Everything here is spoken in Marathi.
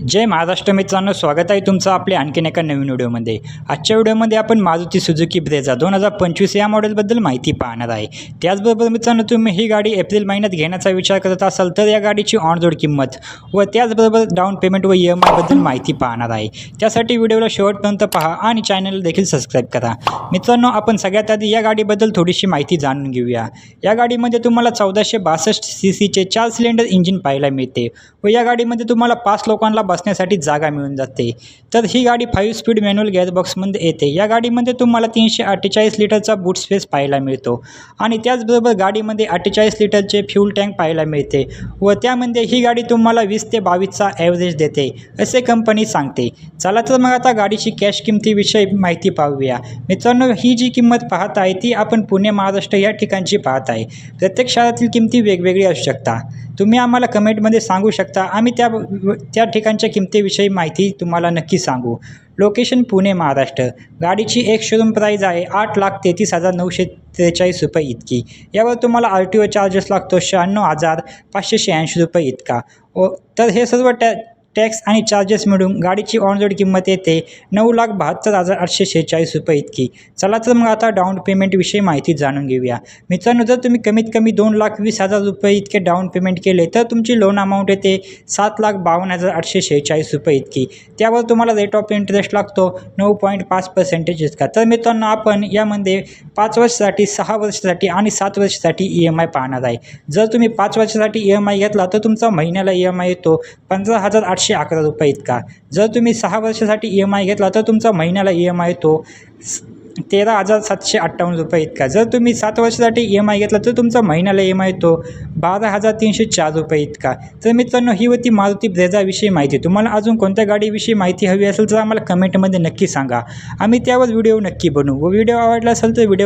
जय महाराष्ट्र मित्रांनो स्वागत आहे तुमचं आपल्या आणखीन एका नवीन व्हिडिओमध्ये. आजच्या व्हिडिओमध्ये आपण मारुती सुझुकी ब्रेझा दोन हजार पंचवीस या मॉडेलबद्दल माहिती पाहणार आहे. त्याचबरोबर मित्रांनो तुम्ही ही गाडी एप्रिल महिन्यात घेण्याचा विचार करत असाल तर या गाडीची ऑनरोड किंमत व त्याचबरोबर डाऊन पेमेंट व ई एम आयबद्दल माहिती पाहणार आहे. त्यासाठी व्हिडिओला शेवटपर्यंत पहा आणि चॅनल देखील सबस्क्राईब करा. मित्रांनो आपण सगळ्यात आधी या गाडीबद्दल थोडीशी माहिती जाणून घेऊया. या गाडीमध्ये तुम्हाला चौदाशे बासष्ट सी सीचे चार सिलेंडर इंजिन पाहायला मिळते व या गाडीमध्ये तुम्हाला पाच लोकांना बसण्यासाठी जागा मिळून जाते. तर ही गाडी फाईव्ह स्पीड मॅन्युअल गॅरबॉक्समध्ये येते. या गाडीमध्ये तुम्हाला तीनशे अठ्ठेचाळीस लिटरचा बूट स्पेस पाहायला मिळतो. आणि त्याचबरोबर गाडीमध्ये अठ्ठेचाळीस लिटरचे फ्यूल टँक पाहायला मिळते व त्यामध्ये ही गाडी तुम्हाला वीस ते बावीसचा ॲव्हरेज देते असे कंपनी सांगते. चला तर मग आता गाडीची कॅश किमतीविषयी माहिती पाहूया. मित्रांनो ही जी किंमत पाहत आहे ती आपण पुणे महाराष्ट्र या ठिकाणची पाहत आहे. प्रत्येक शहरातील किमती वेगवेगळी असू शकता तुम्ही आम्हाला कमेंटमध्ये सांगू शकता. आम्ही त्या त्या ठिकाणच्या किमतीविषयी माहिती तुम्हाला नक्की सांगू. लोकेशन पुणे महाराष्ट्र. गाडीची एक शोरूम प्राईज आहे आठ लाख तेहतीस हजार नऊशे त्रेचाळीस रुपये इतकी. यावर तुम्हाला आर टी ओ चार्जेस लागतो शहाण्णव हजार पाचशे शहाऐंशी रुपये इतका. ओ तर हे सर्व टॅ टॅक्स आणि चार्जेस मिळून गाडीची ऑनरोड किंमत येते. नऊ लाख बहात्तर हजार आठशे शेहेचाळीस रुपये इतकी. चला तर मग आता डाऊन पेमेंटविषयी माहिती जाणून घेऊया. मित्रांनो जर तुम्ही कमीत कमी दोन लाख वीस हजार रुपये इतके डाऊन पेमेंट केले तर तुमची लोन अमाऊंट येते सात लाख बावन्न हजार आठशे शेहेचाळीस रुपये इतकी. त्यावर तुम्हाला रेट ऑफ इंटरेस्ट लागतो नऊ पॉईंट पाच पर्सेंटेज इतका. तर मित्रांनो आपण यामध्ये पाच वर्षासाठी सहा वर्षासाठी आणि सात वर्षासाठी ई एम आय पाहणार आहे. जर तुम्ही पाच वर्षासाठी ई एम आय घेतला तर तुमचा महिन्याला ई एम आय येतो. पंधरा हजार आठशे अकरा रुपये इतका. जर तुम्ही सहा वर्षासाठी ई एम आय घेतला तर तुमचा महिन्याला ई एम आय येतो तेरा हजार सातशे अठ्ठावन्न रुपये इतका. जर तुम्ही सात वर्षासाठी ई एम आय घेतला तर तुमचा महिन्याला ई एम आय येतो बारा हजार तीनशे चार रुपये इतका. तर मित्रांनो ही होती मारुती ब्रेझाविषयी माहिती. तुम्हाला अजून कोणत्या गाडीविषयी माहिती हवी असेल तर आम्हाला कमेंटमध्ये नक्की सांगा. आम्ही त्यावर व्हिडिओ नक्की बनवू. व व्हिडिओ आवडला असेल तर व्हिडिओ